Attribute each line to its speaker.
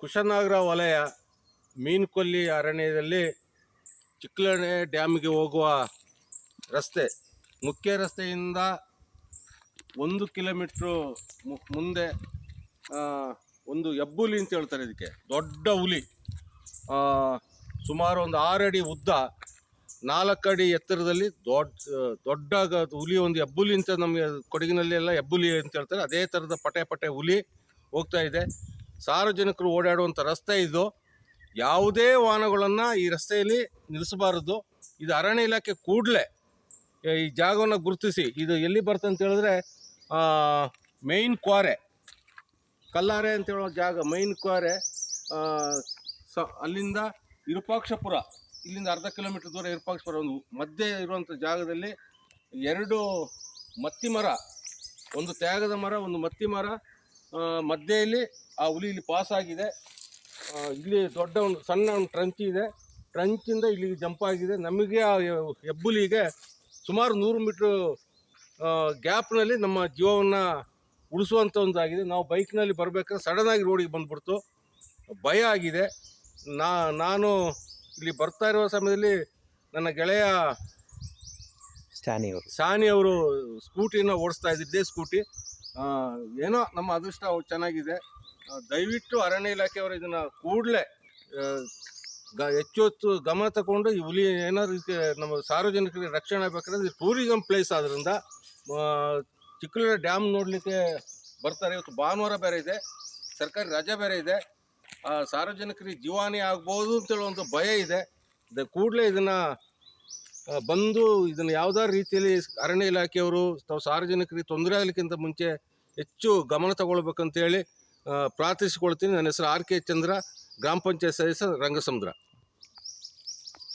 Speaker 1: ಕುಶನಾಗರ ವಲಯ ಮೀನುಕೊಲ್ಲಿ ಅರಣ್ಯದಲ್ಲಿ ಚಿಕ್ಕಲಣೆ ಡ್ಯಾಮ್ಗೆ ಹೋಗುವ ರಸ್ತೆ. ಮುಖ್ಯ ರಸ್ತೆಯಿಂದ ಒಂದು ಕಿಲೋಮೀಟ್ರು ಮುಂದೆ ಒಂದು ಹೆಬ್ಬುಲಿ ಅಂತ ಹೇಳ್ತಾರೆ ಇದಕ್ಕೆ. ದೊಡ್ಡ ಹುಲಿ. ಸುಮಾರು ಒಂದು ಆರಡಿ ಉದ್ದ ನಾಲ್ಕು ಅಡಿ ಎತ್ತರದಲ್ಲಿ ದೊಡ್ಡ ದೊಡ್ಡ ಹುಲಿ ಒಂದು ಹೆಬ್ಬುಲಿ ಅಂತ ನಮಗೆ ಕೊಡಗಿನಲ್ಲಿ ಎಲ್ಲ ಹೆಬ್ಬುಲಿ ಅಂತ ಹೇಳ್ತಾರೆ. ಅದೇ ಥರದ ಪಟೆ ಪಟೆ ಹುಲಿ ಹೋಗ್ತಾ ಇದೆ. ಸಾರ್ವಜನಿಕರು ಓಡಾಡುವಂಥ ರಸ್ತೆ ಇದು. ಯಾವುದೇ ವಾಹನಗಳನ್ನು ಈ ರಸ್ತೆಯಲ್ಲಿ ನಿಲ್ಲಿಸಬಾರದು. ಇದು ಅರಣ್ಯ ಇಲಾಖೆ ಕೂಡಲೇ ಈ ಜಾಗವನ್ನು ಗುರುತಿಸಿ. ಇದು ಎಲ್ಲಿ ಬರ್ತದೆ ಅಂತ ಹೇಳಿದ್ರೆ ಮೇಯ್ನ್ ಕ್ವಾರೆ. ಕಲ್ಲಾರೆ ಅಂತ ಹೇಳೋ ಜಾಗ, ಮೈನ್ ಕ್ವಾರೆ ಸ, ಅಲ್ಲಿಂದ ವಿರೂಪಾಕ್ಷಪುರ. ಇಲ್ಲಿಂದ ಅರ್ಧ ಕಿಲೋಮೀಟರ್ ದೂರ ವಿರೂಪಾಕ್ಷಪುರ ಒಂದು ಮಧ್ಯೆ ಇರುವಂಥ ಜಾಗದಲ್ಲಿ ಎರಡು ಮತ್ತಿ ಮರ ಒಂದು ತ್ಯಾಗದ ಮರ, ಒಂದು ಮತ್ತಿ ಮರ ಮಧ್ಯೆಯಲ್ಲಿ ಆ ಹುಲಿ ಇಲ್ಲಿ ಪಾಸ್ ಆಗಿದೆ. ಇಲ್ಲಿ ದೊಡ್ಡ ಒಂದು ಸಣ್ಣ ಒಂದು ಟ್ರಂಚ್ ಇದೆ. ಟ್ರಂಚಿಂದ ಇಲ್ಲಿಗೆ ಜಂಪ್ ಆಗಿದೆ. ನಮಗೆ ಆ ಹೆಬ್ಬುಲಿಗೆ ಸುಮಾರು ನೂರು ಮೀಟ್ರು ಗ್ಯಾಪ್ನಲ್ಲಿ ನಮ್ಮ ಜೀವವನ್ನು ಉಳಿಸುವಂಥ ಒಂದಾಗಿದೆ. ನಾವು ಬೈಕ್ನಲ್ಲಿ ಬರಬೇಕಾದ್ರೆ ಸಡನ್ನಾಗಿ ರೋಡಿಗೆ ಬಂದುಬಿಡ್ತು. ಭಯ ಆಗಿದೆ. ನಾ ನಾನು ಇಲ್ಲಿ ಬರ್ತಾ ಇರುವ ಸಮಯದಲ್ಲಿ ನನ್ನ ಗೆಳೆಯ
Speaker 2: ಸಾನಿ ಅವರು
Speaker 1: ಸಾನಿ ಅವರು ಸ್ಕೂಟಿನ ಓಡಿಸ್ತಾ ಇದ್ದಿದ್ದೇ ಸ್ಕೂಟಿ ಏನೋ ನಮ್ಮ ಅದೃಷ್ಟ ಚೆನ್ನಾಗಿದೆ. ದಯವಿಟ್ಟು ಅರಣ್ಯ ಇಲಾಖೆಯವರು ಇದನ್ನು ಕೂಡಲೇ ಗ ಹೆಚ್ಚು ಹೊತ್ತು ಗಮನ ತಗೊಂಡು ಈ ಹುಲಿ ಏನಾದ್ರು ನಮ್ಮ ಸಾರ್ವಜನಿಕರಿಗೆ ರಕ್ಷಣೆ ಬೇಕಂದ್ರೆ ಇದು ಟೂರಿಸಂ ಪ್ಲೇಸ್ ಆದ್ದರಿಂದ ಚಿಕ್ಕಲೂರು ಡ್ಯಾಮ್ ನೋಡಲಿಕ್ಕೆ ಬರ್ತಾರೆ. ಇವತ್ತು ಭಾನುವಾರ ಬೇರೆ ಇದೆ, ಸರ್ಕಾರಿ ರಜೆ ಬೇರೆ ಇದೆ. ಸಾರ್ವಜನಿಕರಿಗೆ ಜೀವಾನಿ ಆಗ್ಬೋದು ಅಂತ ಹೇಳುವಂಥ ಭಯ ಇದೆ. ಕೂಡಲೇ ಇದನ್ನು ಬಂದು ಇದನ್ನು ಯಾವುದಾದ್ರು ರೀತಿಯಲ್ಲಿ ಅರಣ್ಯ ಇಲಾಖೆಯವರು ತಾವು ಸಾರ್ವಜನಿಕರಿಗೆ ತೊಂದರೆ ಆಗಲಿಕ್ಕಿಂತ ಮುಂಚೆ ಹೆಚ್ಚು ಗಮನ ತಗೊಳ್ಬೇಕಂತೇಳಿ ಪ್ರಾರ್ಥಿಸಿಕೊಳ್ತೀನಿ. ನನ್ನ ಹೆಸರು ಆರ್ ಕೆ ಚಂದ್ರ, ಗ್ರಾಮ ಪಂಚಾಯತ್ ಸದಸ್ಯ ರಂಗಸಮುದ್ರ.